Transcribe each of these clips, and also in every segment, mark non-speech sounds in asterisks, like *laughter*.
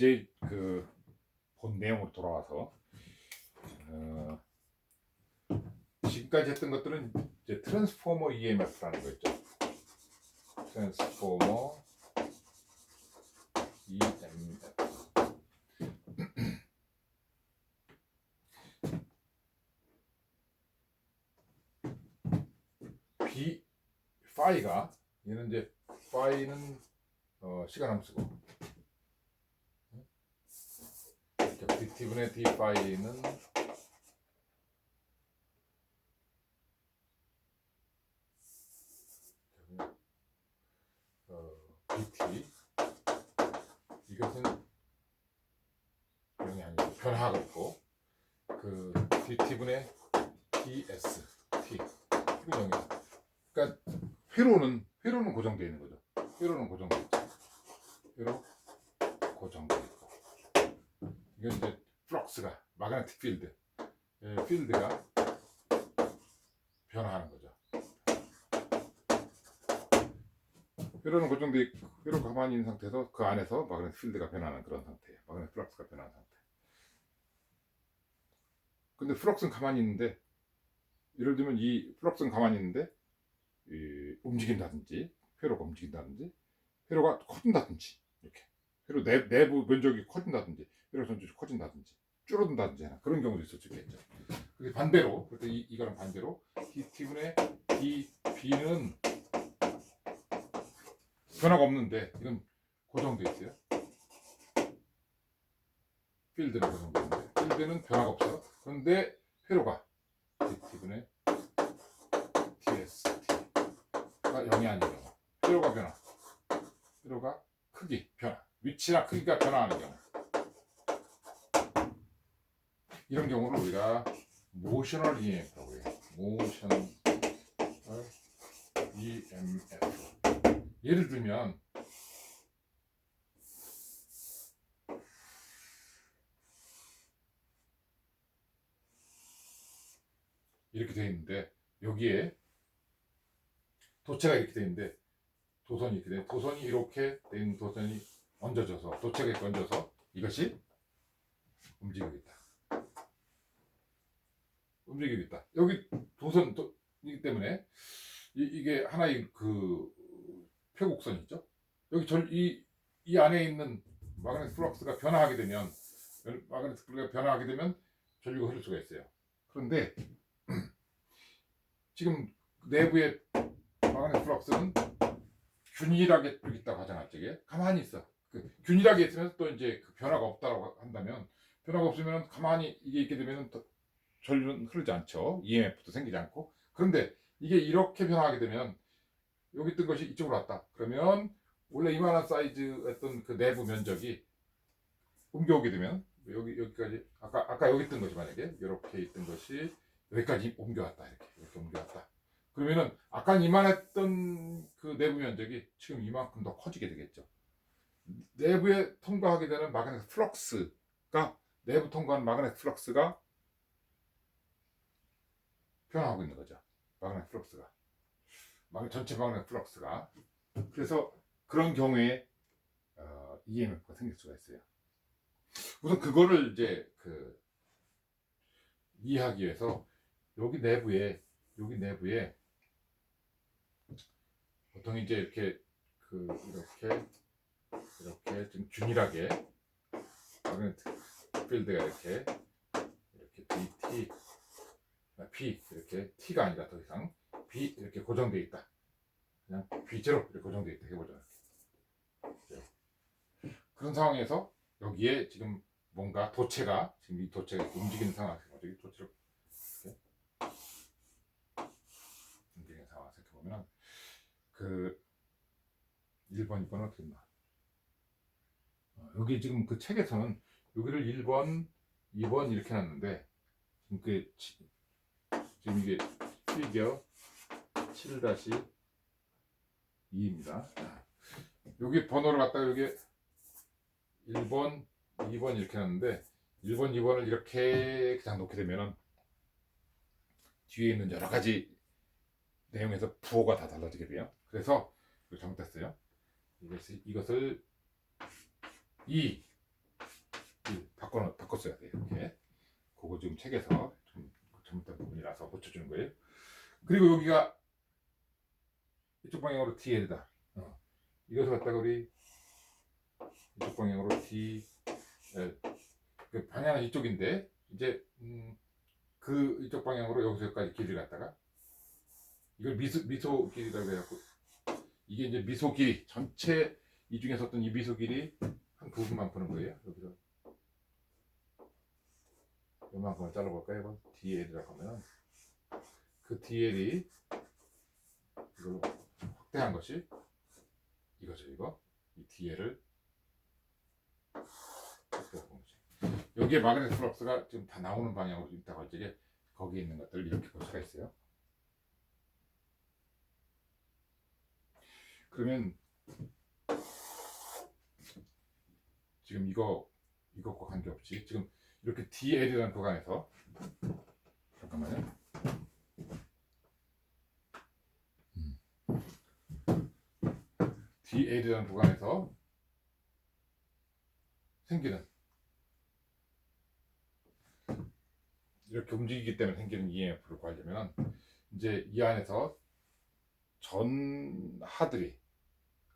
이제 그 본 내용으로 돌아와서 어, 지금까지 했던 것들은 이제 트랜스포머 EMF라는 거 있죠. 트랜스포머 EMF. *clears throat* B 파이가 얘는 이제 파이는 어, 시간 함수고 빅티분의 D 파이는 어, 이것은 영향이 변화가 있고 그 BT분의 DS T 이건 영향. 그러니까 회로는 회로는 고정되어 있는 거죠. 회로는 고정되어 있죠. 회로 고정되어 있고 이건 이제 플럭스가 마그네틱 필드 예, 필드가 변화하는 거죠. 회로는 고정되어 있고 있는 상태에서 그 안에서 마그네틱 필드가 변하는 그런 상태예요. 마그네틱 플럭스가 변하는 상태. 근데 플럭스는 가만히 있는데 예를 들면 이 플럭스는 가만히 있는데 이 움직인다든지 회로가 움직인다든지 회로가 커진다든지 이렇게 회로 내, 내부 면적이 커진다든지 회로 전체가 커진다든지 줄어든다든지 하나 그런 경우도 있을 수 있겠죠. 반대로 그때 이, 이거랑 반대로 DT분의 DB는 변화가 없는데 이건 고정돼 있어요. 필드는 고정돼 필드는 변화가 없어요. 그런데 회로가 DT분의 DST가 0이 아닌 경우 회로가 변화. 회로가 크기 변화. 위치나 크기가 변화하는 경우. 이런 경우를 우리가 모셔널 EMF라고 해요. 모셔널 EMF 예를 들면 이렇게 되어 있는데 여기에 도체가 이렇게 되어 있는데 도선이 이렇게 돼 도선이 이렇게 돼 있는 도선이 얹어져서 도체가 얹어서 이것이 움직이겠다. 움직이겠다. 여기 도선이기 때문에 이, 게 하나의 그 표곡선 있죠. 여기 절이 이 안에 있는 마그네틱 플럭스가 변화하게 되면 마그네틱 플럭스가 변화하게 되면 전류가 흐를 수가 있어요. 그런데 *clears throat* 지금 내부의 마그네틱 플럭스는 균일하게 쭉 있다고 하잖아, 저게. 가만히 있어. 그 균일하게 있으면서 또 이제 그 변화가 없다고 한다면, 변화가 없으면 가만히 이게 있게 되면 또 전류는 흐르지 않죠. EMF도 생기지 않고. 그런데 이게 이렇게 변화하게 되면, 여기 뜬 것이 이쪽으로 왔다. 그러면, 원래 이만한 사이즈였던 그 내부 면적이 옮겨오게 되면, 여기, 여기까지, 아까, 아까 여기 뜬 것이 만약에, 이렇게 있던 것이 여기까지 옮겨왔다. 이렇게, 이렇게 옮겨왔다. 그러면은 아까 이만했던 그 내부 면적이 지금 이만큼 더 커지게 되겠죠. 내부에 통과하게 되는 마그네틱 플럭스가 내부 통과하는 마그네틱 플럭스가 변화하고 있는 거죠. 마그네틱 플럭스가 전체 마그네틱 플럭스가 그래서 그런 경우에 어, EMF가 생길 수가 있어요. 우선 그거를 이제 그 이해하기 위해서 여기 내부에 여기 내부에 보통 이제 이렇게 그 이렇게 이렇게 좀 균일하게 필드가 이렇게 이렇게 B 이렇게 T가 아니라 더 이상 B 이렇게 고정되어 있다. 그냥 B제로 이렇게 고정되어 있다 해보자. 이렇게. 그런 상황에서 여기에 지금 뭔가 도체가 지금 이 도체가 이렇게 움직이는 상황에서 여기 도체를 움직이는 상황 생각해 보면 그 1번, 2번 어떻게 나? 어, 여기 지금 그 책에서는 여기를 1번, 2번 이렇게 놨는데 지금 그 치- 지금 이게 피겨 7-2입니다. 여기 번호를 갖다가 여기 1번, 2번 이렇게 놨는데 1번, 2번을 이렇게 그냥 놓게 되면은 뒤에 있는 여러 가지 내용에서 부호가 다 달라지게 돼요. 그래서 잘못됐어요. 이것이 이것을 2 바꿨어야 돼요. 이렇게. 그거 지금 책에서 좀 잘못된 부분이라서 고쳐주는 거예요. 그리고 여기가 이쪽 방향으로 DL이다. 어. 이것을 갖다가 우리 이쪽 방향으로 D 에, 그 방향은 이쪽인데 이제 음, 그 이쪽 방향으로 여기서 여기까지 길을 갖다가 이걸 미소 미소 길이라고 해갖고 이게 이제 미소 길이 전체 이 중에서 어떤 이 미소 길이 한 부분만 푸는 거예요. 여기서 요만큼을 잘라볼까요? 이거 DL이라고 하면 그 DL이 이걸로 확대한 것이 이거죠. 이거 이 거지. 여기에 마그네틱 플럭스가 지금 다 나오는 방향으로 있다고 할 적에 거기에 있는 것들 이렇게 볼 수가 있어요. 그러면 지금 이거 이것과 관계없이 지금 이렇게 DL이라는 구간에서 잠깐만요. DL이라는 구간에서 생기는 이렇게 움직이기 때문에 생기는 EMF를 구하려면 이제 이 안에서 전하들이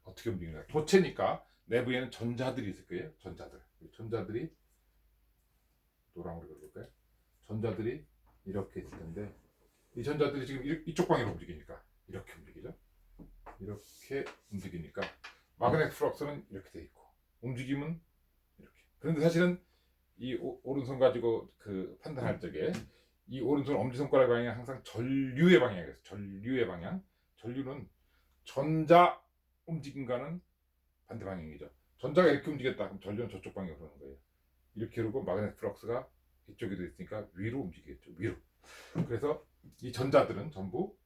어떻게 움직이는가 도체니까 내부에는 전자들이 있을 거예요. 전자들. 전자들이 노랑으로 그려볼까요? 전자들이 이렇게 있을 텐데 이 전자들이 지금 이- 이쪽 방향으로 움직이니까 이렇게 움직이죠 이렇게 움직이니까 마그네틱 플럭스는 이렇게 돼 있고 움직임은 이렇게 그런데 사실은 이 오, 오른손 가지고 그 판단할 적에 이 오른손 엄지손가락 방향이 항상 전류의 방향이에요 전류의 방향 전류는 전자 움직임과는 반대 방향이죠. 전자가 이렇게 움직였다. 그럼 전류는 저쪽 방향으로 흐르는 거예요. 이렇게 흐르고 마그네틱 플럭스가 이쪽에도 있으니까 위로 움직이겠죠. 위로. 그래서 이 전자들은 전부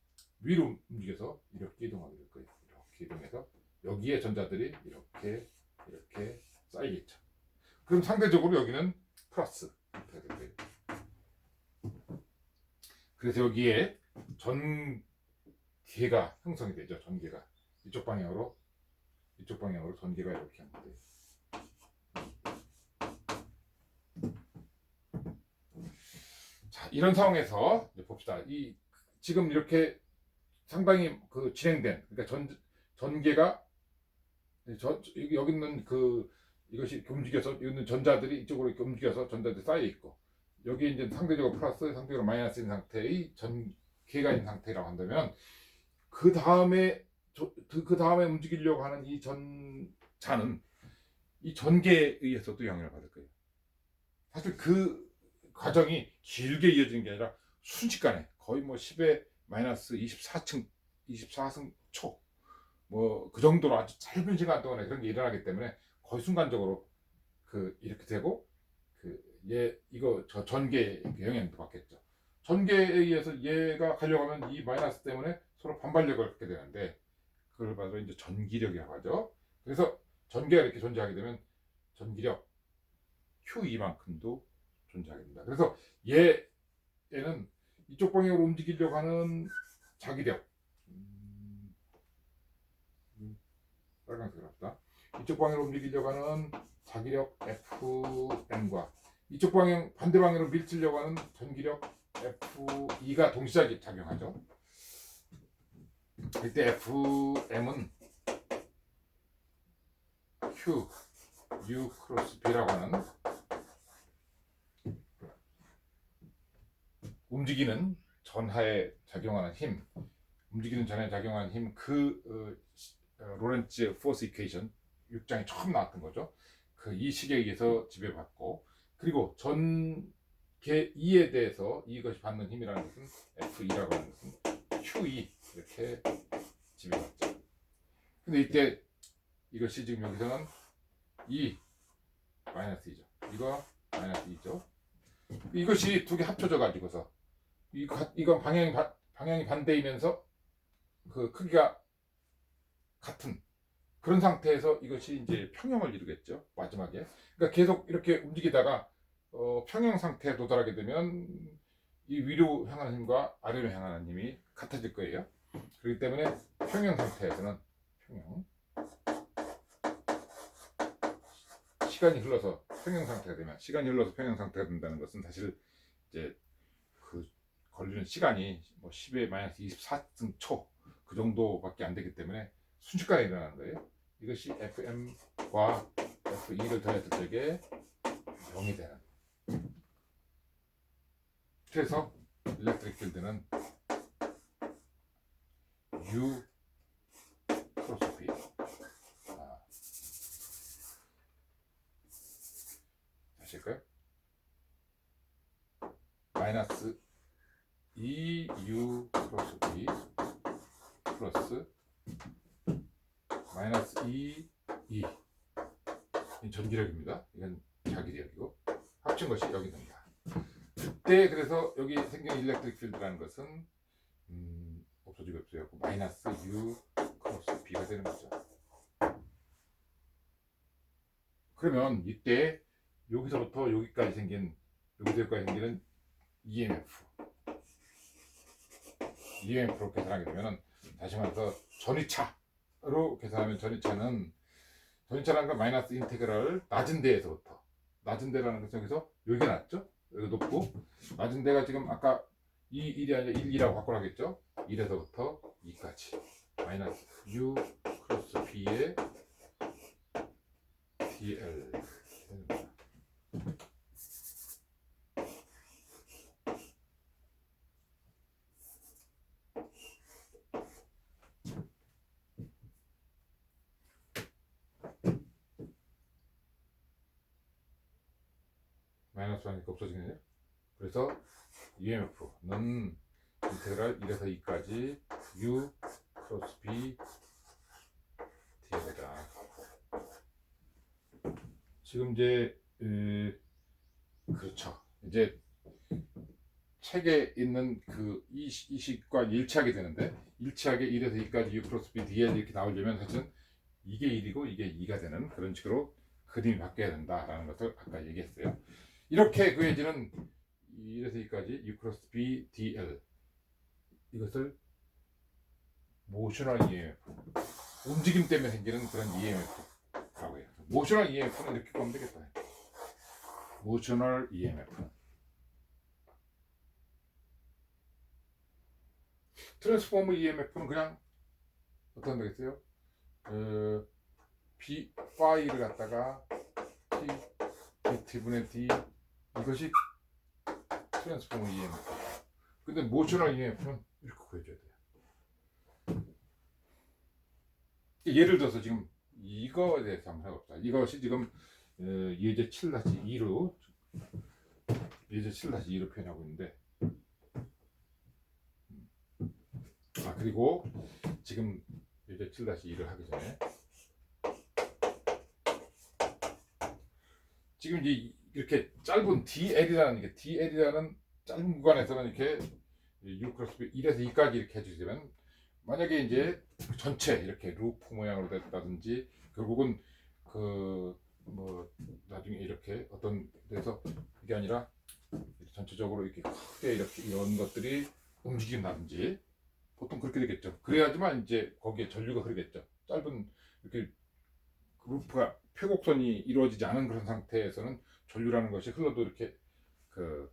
위로 움직여서 이렇게 이동하게 될 거예요. 이렇게 이동해서 여기에 전자들이 이렇게 이렇게 쌓이겠죠. 그럼 상대적으로 여기는 플러스 될 거예요. 그래서 여기에 전개가 형성이 되죠. 전개가 이쪽 방향으로 이쪽 방향으로 전개가 이렇게 하면 돼요. 자 이런 상황에서 봅시다. 이 지금 이렇게 상당히 그 진행된 그러니까 전 전개가 저 여기 있는 그 이것이 움직여서 여기 있는 전자들이 이쪽으로 이렇게 움직여서 전자들이 쌓여 있고 여기 이제 상대적으로 플러스 상대적으로 마이너스인 상태의 전개가 있는 상태라고 한다면 그 다음에 저- 그- 그 다음에 움직이려고 하는 이 전자는 이 전개에 의해서도 영향을 받을 거예요. 사실 그 과정이 길게 이어지는 게 아니라 순식간에 거의 뭐 10의 마이너스 24층 24승 초 뭐 그 정도로 아주 짧은 시간 동안에 그런 게 일어나기 때문에 거의 순간적으로 그 이렇게 되고 그 얘 이거 저 전개에 영향도 받겠죠. 전개에 의해서 얘가 가려고 하면 이 마이너스 때문에 서로 반발력을 갖게 되는데 그걸 바로 이제 전기력이라고 하죠. 그래서 전개가 이렇게 존재하게 되면 전기력 Q2만큼도 존재하게 됩니다. 그래서 얘 얘는 이쪽 방향으로 움직이려고 하는 자기력 음, 음, 빨간색으로 합시다. 이쪽 방향으로 움직이려고 하는 자기력 FM과 이쪽 방향 반대 방향으로 밀치려고 하는 전기력 F2가 동시에 작용하죠. 이때 FM은 Q, U 크로스 B라고 하는 움직이는 전하에 작용하는 힘, 움직이는 전하에 작용하는 힘, 그 어, 어, 로렌츠 포스 이퀘이션 6장에 처음 나왔던 거죠. 그이 의해서 지배받고 그리고 전개 2에 대해서 이것이 받는 힘이라는 것은 F2라고 하는 것은 Q2 이렇게 지배받죠. 근데 이때 이것이 지금 여기서는 2 마이너스 2죠. 이거 마이너스 2죠. 이것이 두 개 합쳐져 가지고서 이 이건 방향이 바, 방향이 반대이면서 그 크기가 같은 그런 상태에서 이것이 이제 평형을 이루겠죠. 마지막에. 그러니까 계속 이렇게 움직이다가 어, 평형 상태에 도달하게 되면 이 위로 향하는 힘과 아래로 향하는 힘이 같아질 거예요. 그렇기 때문에 평형 상태에서는 평형 시간이 흘러서 평형 상태가 되면 시간이 흘러서 평형 상태가 된다는 것은 사실 이제 그 걸리는 시간이 뭐 10의 마이너스 24등 초 그 정도밖에 안 되기 때문에 순식간에 일어나는 거예요. 이것이 FM과 F2를 더했을 적에 0이 되는. 그래서 일렉트릭 필드는 U 크로스 P. 아. 다시 할까요? 마이너스 2U 크로스 P 플러스 마이너스 2 2 이 전기력입니다. 이건 자기력이고 합친 것이 여기 됩니다. 그때 그래서 여기 생긴 일렉트릭 필드라는 것은 음, 없어지고 없어요. 마이너스 U 크로스 B가 되는 거죠. 그러면 이때 여기서부터 여기까지 생긴 여기서 여기까지 생기는 EMF EMF로 계산하게 되면은 다시 말해서 전위차로 계산하면 전위차는 전위차라는 건 마이너스 인테그랄 낮은 데에서부터 낮은 데라는 것은 여기서 여기가 낮죠? 여기 높고 낮은 데가 지금 아까 2, 1이 아니라 1, 2라고 바꾸라 하겠죠? 1에서부터 2까지 마이너스 U 크로스 B의 DL 됩니다. 마이너스 하니까 없어지겠네요. 그래서 EMF는 인테그랄 1에서 2까지 U 크로스 B D에다 지금 이제 에, 그렇죠. 이제 책에 있는 그 이, 이 식과 일치하게 되는데 일치하게 1에서 2까지 U 크로스 B DL 이렇게 나오려면 사실은 이게 1이고 이게 2가 되는 그런 식으로 그림이 바뀌어야 된다라는 것을 아까 얘기했어요. 이렇게 그해지는 1에서 2까지 U 크로스 B DL 이것을 모셔널 EMF 움직임 때문에 생기는 그런 EMF라고 해요. 모셔널 EMF는 이렇게 보면 되겠다. 모셔널 EMF 트랜스포머 EMF는 그냥 어떤 되겠어요? 어, B 파이를 갖다가 T D T분의 D 이것이 트랜스포머 EMF. 근데 모셔널 EMF는 이렇게 구해줘야 돼요. 예를 들어서 지금 이거에 대해서 한번 해봅시다. 이것이 지금 어, 예제 7-2로 예제 7-2로 표현하고 있는데 아 그리고 지금 예제 7-2를 하기 전에 지금 이제 이렇게 짧은 DL이라는 게 DL이라는 짧은 구간에서는 이렇게 6 크로스 1에서 2까지 이렇게 해주시면 만약에 이제 전체 이렇게 루프 모양으로 됐다든지 결국은 그 뭐 나중에 이렇게 어떤 데서 이게 아니라 전체적으로 이렇게 크게 이렇게 이런 것들이 움직인다든지 보통 그렇게 되겠죠. 그래야지만 이제 거기에 전류가 흐르겠죠. 짧은 이렇게 루프가 표곡선이 이루어지지 않은 그런 상태에서는 전류라는 것이 흘러도 이렇게 그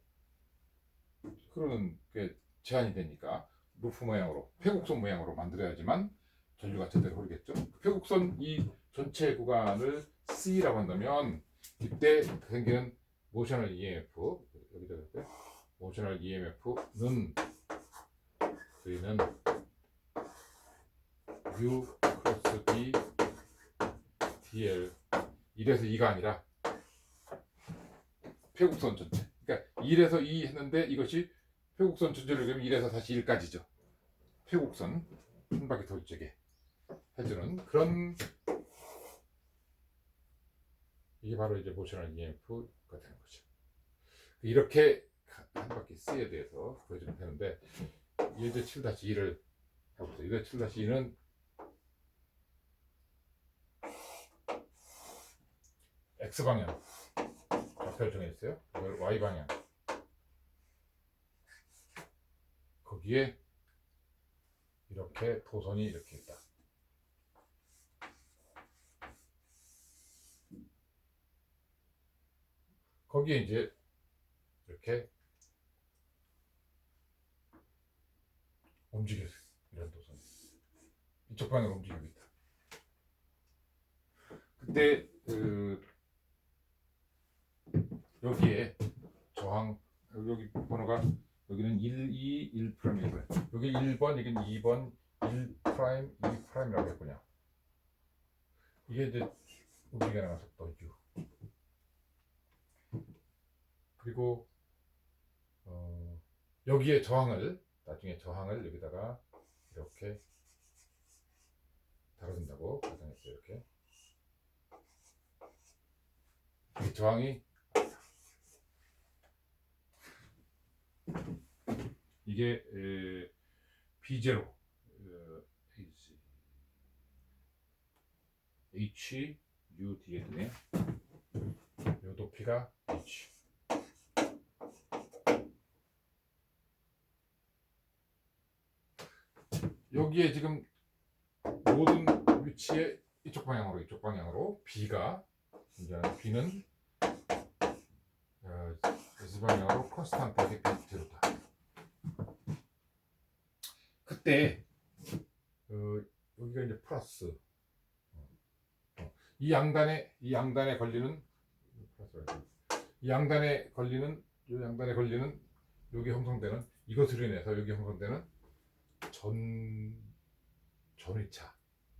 흐르는 게 제한이 되니까 루프 모양으로 표곡선 모양으로 만들어야지만 전류가 제대로 흐르겠죠. 그 표곡선 이 전체 구간을 C라고 한다면 이때 생기는 모셔널 EMF 여기다 할때 모셔널 EMF는 저희는 U 크로스 B DL 1에서 2가 아니라 표곡선 전체. 그러니까 1에서 2 했는데 이것이 표곡선 전체를 그러면 1에서 다시 1까지죠. 표곡선 한 바퀴 돌적에 해주는 그런 이게 바로 이제 모셔널 EMF가 되는 거죠. 이렇게 한 바퀴 C에 대해서 보여주면 되는데 예제 7-2를 해보세요. 예제 7-2는 X방향 좌표를 정했어요. 이걸 Y방향 거기에 이렇게 도선이 이렇게 있다. 거기에 이제 이렇게 움직여서 이런 도선 이쪽 방향으로 움직이고 있다. 그때 그 여기에 저항 여기 번호가 여기는 1, 2, 1 프라임이고요. 여기 1번, 여기는 2번, 1 프라임, 2 프라임이라고 했군요. 이게 이제 움직여 나가는 속도 U. 그리고 어, 여기에 저항을 나중에 저항을 여기다가 이렇게 달아준다고 가정했어요. 이렇게 이 저항이 이게 에, B0 어, H U D에 뜨네. 요 높이가 H. 여기에 지금 모든 위치에 이쪽 방향으로 이쪽 방향으로 B가 이제 B는 어, S 방향으로 컨스탄트하게 제로다. 그때 어, 여기가 이제 플러스 어, 이 양단에 이 양단에 걸리는 이 양단에 걸리는 이 양단에 걸리는 여기 형성되는 이것으로 인해서 여기 형성되는 전 전위차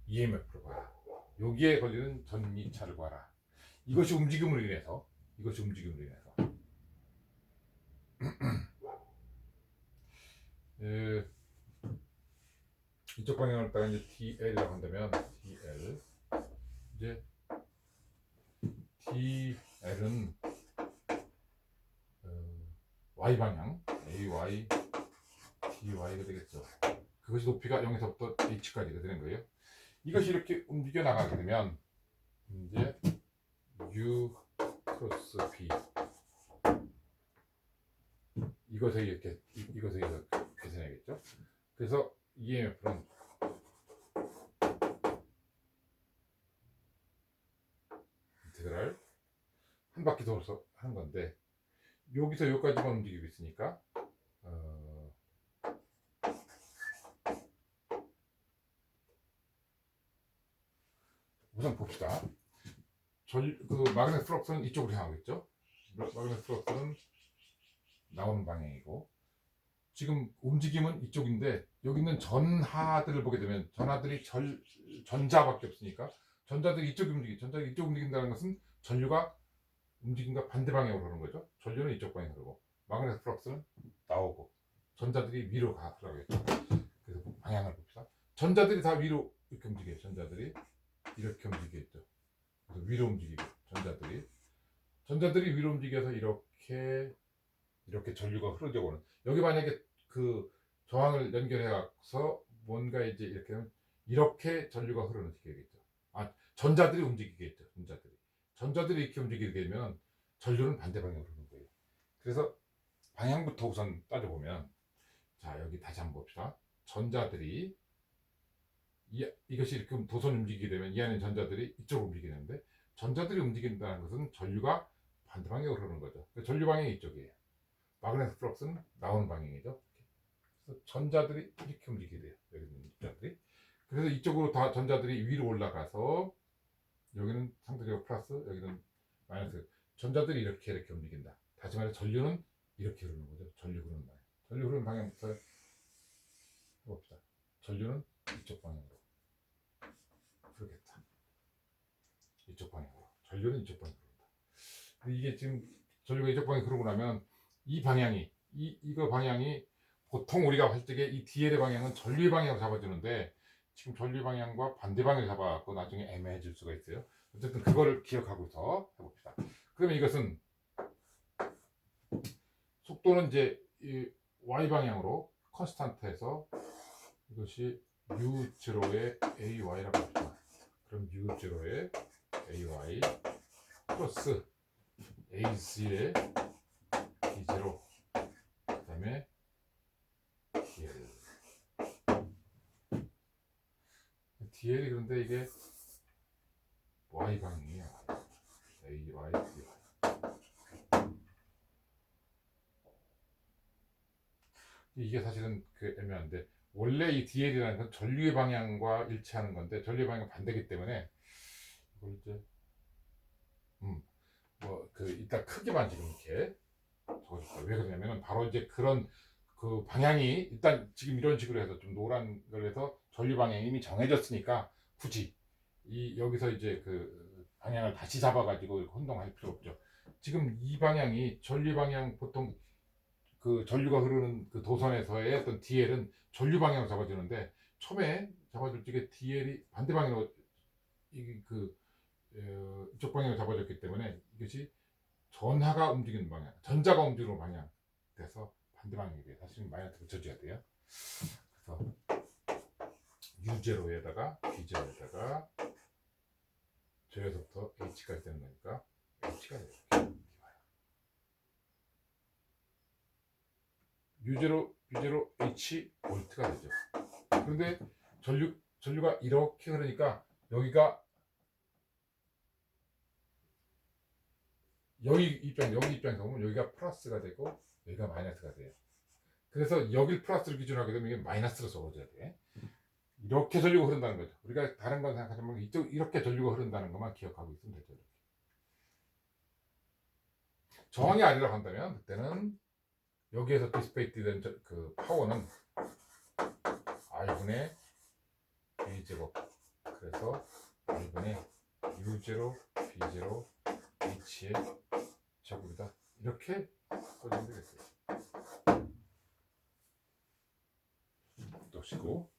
EMF를 봐라. 여기에 걸리는 전위차를 봐라. 이것이 움직임으로 인해서 이것이 움직임으로 인해서 *clears throat* 예, 이쪽 방향을 따라 이제 TL이라고 한다면 TL 이제 TL은 어, Y 방향 AY TY가 되겠죠. 그것이 높이가 0에서부터 H까지가 되는 거예요. 이것이 이렇게 움직여 나가게 되면 이제 U 크로스 B 이것에 이렇게 이- 이것에 의해서 계산해야겠죠. 그래서 EMF는 인테그랄 한 바퀴 돌아서 하는 건데 여기서 여기까지만 움직이고 있으니까 어, 우선 봅시다. 전, 그 마그넷 플럭스는 이쪽으로 향하고 있죠. 마그넷 플럭스는 나오는 방향이고 지금 움직임은 이쪽인데 여기 있는 전하들을 보게 되면 전하들이 절, 전자밖에 없으니까 전자들이 이쪽이 움직이 전자들이 이쪽 움직인다는 것은 전류가 움직임과 반대 방향으로 흐르는 거죠. 전류는 이쪽 방향으로 흐르고 마그넷 플럭스는 나오고 전자들이 위로 가 흐르겠죠. 그래서 방향을 봅시다. 전자들이 다 위로 이렇게 움직여요. 전자들이 이렇게 움직이겠죠. 그래서 위로 움직이고 전자들이 전자들이 위로 움직여서 이렇게 이렇게 전류가 흐르져 오는 여기 만약에 그 저항을 연결해 갖서 뭔가 이제 이렇게 하면 이렇게 전류가 흐르는 시계겠죠. 아 전자들이 움직이겠죠. 전자들이 전자들이 이렇게 움직이게 되면 전류는 반대 방향으로 흐르는 거예요. 그래서 방향부터 우선 따져보면 자 여기 다시 한번 봅시다. 전자들이 이, 이것이 이렇게 도선 움직이게 되면 이 안에 전자들이 이쪽으로 움직이는데 전자들이 움직인다는 것은 전류가 반대 방향으로 흐르는 거죠. 전류 방향이 이쪽이에요. 마그네틱 플럭스는 나오는 방향이죠. 그래서 전자들이 이렇게 움직이게 돼요. 여기 있는 전자들이. 그래서 이쪽으로 다 전자들이 위로 올라가서 여기는 상대적으로 플러스, 여기는 마이너스. 전자들이 이렇게 이렇게 움직인다. 다시 말해 전류는 이렇게 흐르는 거죠. 전류 흐르는 방향. 전류 흐르는 방향부터 해봅시다. 전류는 이쪽 방향으로 흐르겠다. 이쪽 방향으로. 전류는 이쪽 방향으로 흐른다. 근데 이게 지금 전류가 이쪽 방향으로 흐르고 나면 이 방향이 이 이거 방향이 보통 우리가 할 적에 이 DL의 방향은 전류의 방향으로 잡아주는데 지금 전류 방향과 반대 방향을 잡아갖고 나중에 애매해질 수가 있어요. 어쨌든 그거를 기억하고서 해봅시다. 그러면 이것은 속도는 이제 이 y 방향으로 컨스탄트해서 이것이 u0의 ay라고 합시다. 그럼 u0의 ay 플러스 a0의 b0 그다음에 DL이 그런데 이게 Y방이에요. A, Y, D. 이게 사실은 그 애매한데 원래 이 DL이라는 건 전류의 방향과 일치하는 건데 전류의 방향 반대기 때문에 이걸 이제 음뭐 그 일단 크기만 지금 이렇게 적어줄게요. 왜 그러냐면은 바로 이제 그런 그 방향이 일단 지금 이런 식으로 해서 좀 노란 걸 해서 전류 방향이 이미 정해졌으니까 굳이 이 여기서 이제 그 방향을 다시 잡아가지고 혼동할 필요 없죠. 지금 이 방향이 전류 방향 보통 그 전류가 흐르는 그 도선에서의 어떤 DL은 전류 방향으로 잡아주는데 처음에 잡아줄 적에 DL이 반대 방향으로 이그 어, 이쪽 방향으로 잡아줬기 때문에 이것이 전하가 움직이는 방향, 전자가 움직이는 방향 돼서 반대 방향이 돼요. 사실은 마이너스 붙여줘야 돼요. 그래서 U0에다가 B0에다가 저에서부터 H까지 되는 거니까 H가 이렇게 와요. U0, B0, H 볼트가 되죠. 그런데 전류 전류가 이렇게 흐르니까 여기가 여기 입장 여기 입장에서 보면 여기가 플러스가 되고 여기가 마이너스가 돼요. 그래서 여길 플러스를 기준으로 하게 되면 이게 마이너스로 적어줘야 돼. 이렇게 전류가 흐른다는 거죠. 우리가 다른 건 생각하지 말고 이쪽 이렇게 전류가 흐른다는 것만 기억하고 있으면 되죠. 이렇게. 저항이 아니라고 한다면 그때는 여기에서 디스페이트 된 그 파워는 R분의 A0 그래서 R분의 U0, B0, H의 제곱이다. 이렇게 써주면 되겠어요. 또 쉬고